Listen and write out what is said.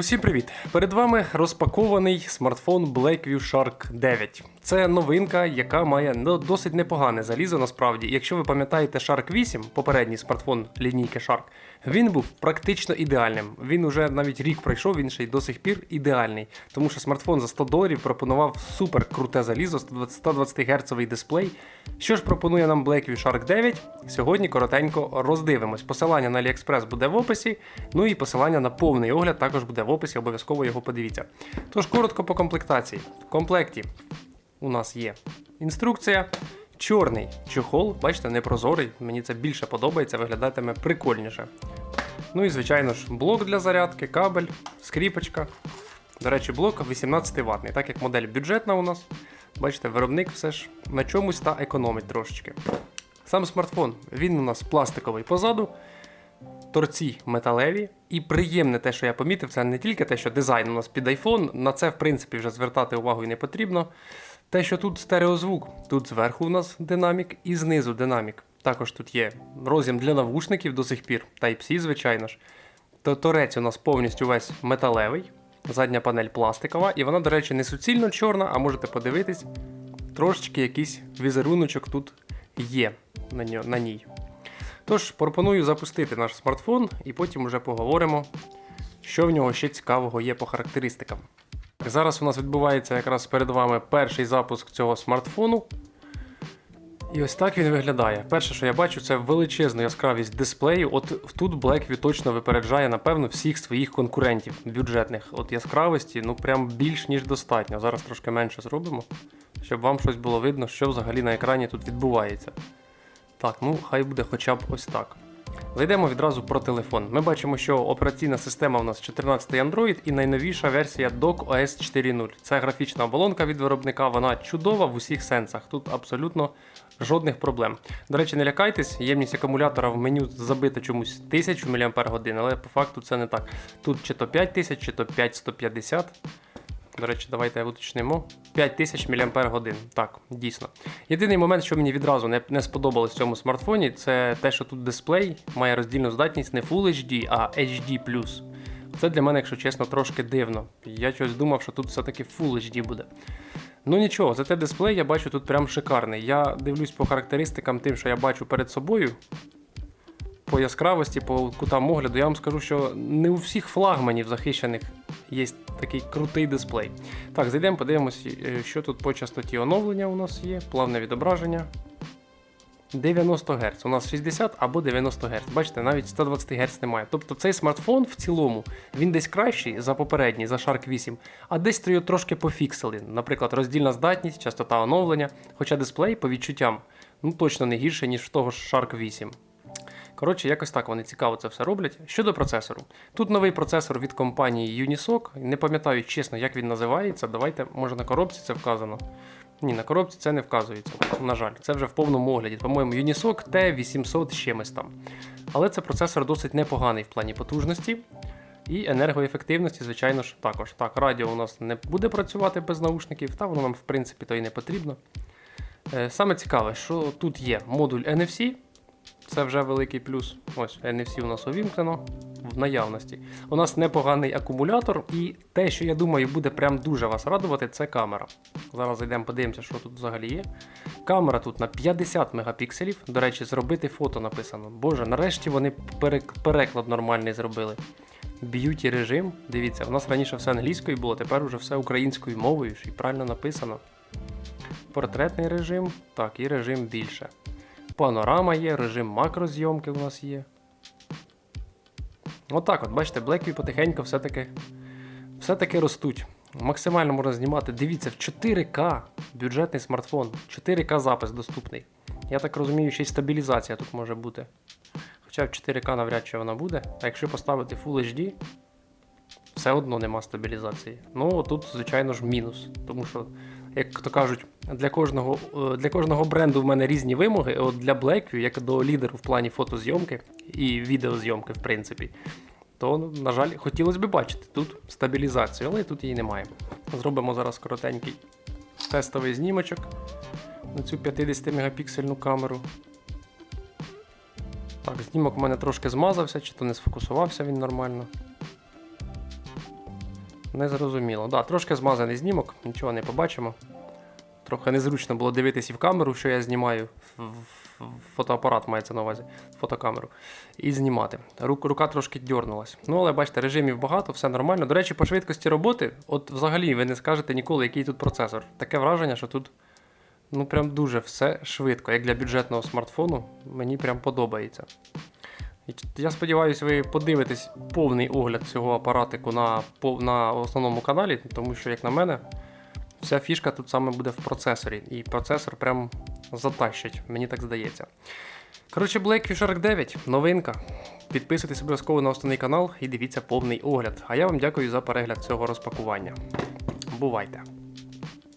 Усім привіт! Перед вами розпакований смартфон Blackview Shark 9. Це новинка, яка має ну, досить непогане залізо насправді. Якщо ви пам'ятаєте Shark 8, попередній смартфон лінійки Shark, він був практично ідеальним. Він уже навіть рік пройшов, він ще й до сих пір ідеальний. Тому що смартфон за 100 доларів пропонував супер круте залізо, 120 Гц дисплей. Що ж пропонує нам Blackview Shark 9? Сьогодні коротенько роздивимось. Посилання на AliExpress буде в описі, ну і посилання на повний огляд також буде в описі, обов'язково його подивіться. Тож коротко по комплектації. В комплекті у нас є інструкція. Чорний чохол, бачите, непрозорий, мені це більше подобається, виглядатиме прикольніше. Ну і, звичайно ж, блок для зарядки, кабель, скріпочка. До речі, блок 18 ватний, так як модель бюджетна у нас. Бачите, виробник все ж на чомусь та економить трошечки. Сам смартфон, він у нас пластиковий позаду, торці металеві. І приємне те, що я помітив, це не тільки те, що дизайн у нас під iPhone, на це в принципі вже звертати увагу і не потрібно. Те, що тут стереозвук, тут зверху у нас динамік і знизу динамік. Також тут є роз'єм для навушників до сих пір, Type-C, звичайно ж. То торець у нас повністю весь металевий, задня панель пластикова, і вона, до речі, не суцільно чорна, а можете подивитись, трошечки якийсь візеруночок тут є на, ній. Тож пропоную запустити наш смартфон і потім вже поговоримо, що в нього ще цікавого є по характеристикам. Зараз у нас відбувається якраз перед вами перший запуск цього смартфону. І ось так він виглядає. Перше, що я бачу, це величезну яскравість дисплею. От тут Blackview точно випереджає, напевно, всіх своїх конкурентів бюджетних. От яскравості, ну прям більш ніж достатньо. Зараз трошки менше зробимо, щоб вам щось було видно, що взагалі на екрані тут відбувається. Так, ну хай буде хоча б ось так. Зайдемо відразу про телефон. Ми бачимо, що операційна система у нас 14 Android і найновіша версія Dock OS 4.0. Це графічна оболонка від виробника, вона чудова в усіх сенсах. Тут абсолютно жодних проблем. До речі, не лякайтесь, ємність акумулятора в меню забита чомусь 1000 мАч, але по факту це не так. Тут чи то 5000, чи то 5150. До речі, давайте уточнимо. 5000 мАч. Так, дійсно. Єдиний момент, що мені відразу не, не сподобалось в цьому смартфоні, це те, що тут дисплей має роздільну здатність не Full HD, а HD. Це для мене, якщо чесно, трошки дивно. Я щось думав, що тут все-таки Full HD буде. Ну нічого, зате дисплей я бачу тут прям шикарний. Я дивлюсь по характеристикам тим, що я бачу перед собою. По яскравості, по кутам огляду, я вам скажу, що не у всіх флагманів захищених є такий крутий дисплей. Так, зайдемо, подивимося, е, що тут по частоті оновлення у нас є, плавне відображення. 90 Гц. У нас 60 або 90 Гц. Бачите, навіть 120 Гц немає. Тобто цей смартфон в цілому він десь кращий за попередній, за Shark 8, а десь його трошки пофіксили. Наприклад, роздільна здатність, частота оновлення, хоча дисплей по відчуттям ну точно не гірше, ніж в того ж Shark 8. Коротше, якось так вони цікаво це все роблять. Щодо процесору. Тут новий процесор від компанії Unisoc. Не пам'ятаю чесно, як він називається. Давайте, може на коробці це вказано. Ні, на коробці це не вказується. На жаль, це вже в повному огляді. По-моєму, Unisoc T800 з чимось там. Але це процесор досить непоганий в плані потужності. І енергоефективності, звичайно ж, також. Так, радіо у нас не буде працювати без наушників, та воно нам, в принципі, то і не потрібно. Е, Саме цікаве, що тут є модуль NFC. Це вже великий плюс. Ось NFC у нас увімкнено наявності. У нас непоганий акумулятор, і те, що я думаю, буде прям дуже вас радувати, це камера. Зараз зайдемо, подивимося, що тут взагалі є. Камера тут на 50 мегапікселів. До речі, зробити фото написано. Боже, нарешті вони переклад нормальний зробили. Б'юті режим. Дивіться, у нас раніше все англійською було, тепер уже все українською мовою, і правильно написано. Портретний режим, так, і режим більше. Панорама є, режим макрозйомки у нас є. Отак от, бачите, Blackview потихеньку все-таки все-таки ростуть. Максимально можна знімати. Дивіться, в 4К бюджетний смартфон. 4К запис доступний. Я так розумію, ще й стабілізація тут може бути. Хоча в 4К навряд чи вона буде. А якщо поставити Full HD, все одно нема стабілізації. Ну, тут, звичайно ж, мінус. Тому що, як то кажуть, для кожного, е, для кожного бренду в мене різні вимоги. От для Blackview, як до лідеру в плані фотозйомки і відеозйомки, в принципі, то, ну, на жаль, хотілося б бачити тут стабілізацію, але тут її немає. Зробимо зараз коротенький тестовий знімочок на цю 50 мегапіксельну камеру. Так, знімок у мене трошки змазався, чи то не сфокусувався він нормально. Не зрозуміло. Да, трошки змазаний знімок, нічого не побачимо. Трохи незручно було дивитися в камеру, що я знімаю. Фотоапарат мається на увазі, фотокамеру. І знімати. Рук, рука трошки дьорнулась. Ну, але бачите, режимів багато, все нормально. До речі, по швидкості роботи, от взагалі ви не скажете ніколи, який тут процесор. Таке враження, що тут ну прям дуже все швидко. Як для бюджетного смартфону, мені прям подобається. Я сподіваюся, ви подивитесь повний огляд цього апаратику на, на основному каналі, тому що, як на мене, вся фішка тут саме буде в процесорі. І процесор прям затащить, мені так здається. Коротше, Blackview Shark 9, новинка. Підписуйтесь обов'язково на основний канал і дивіться повний огляд. А я вам дякую за перегляд цього розпакування. Бувайте!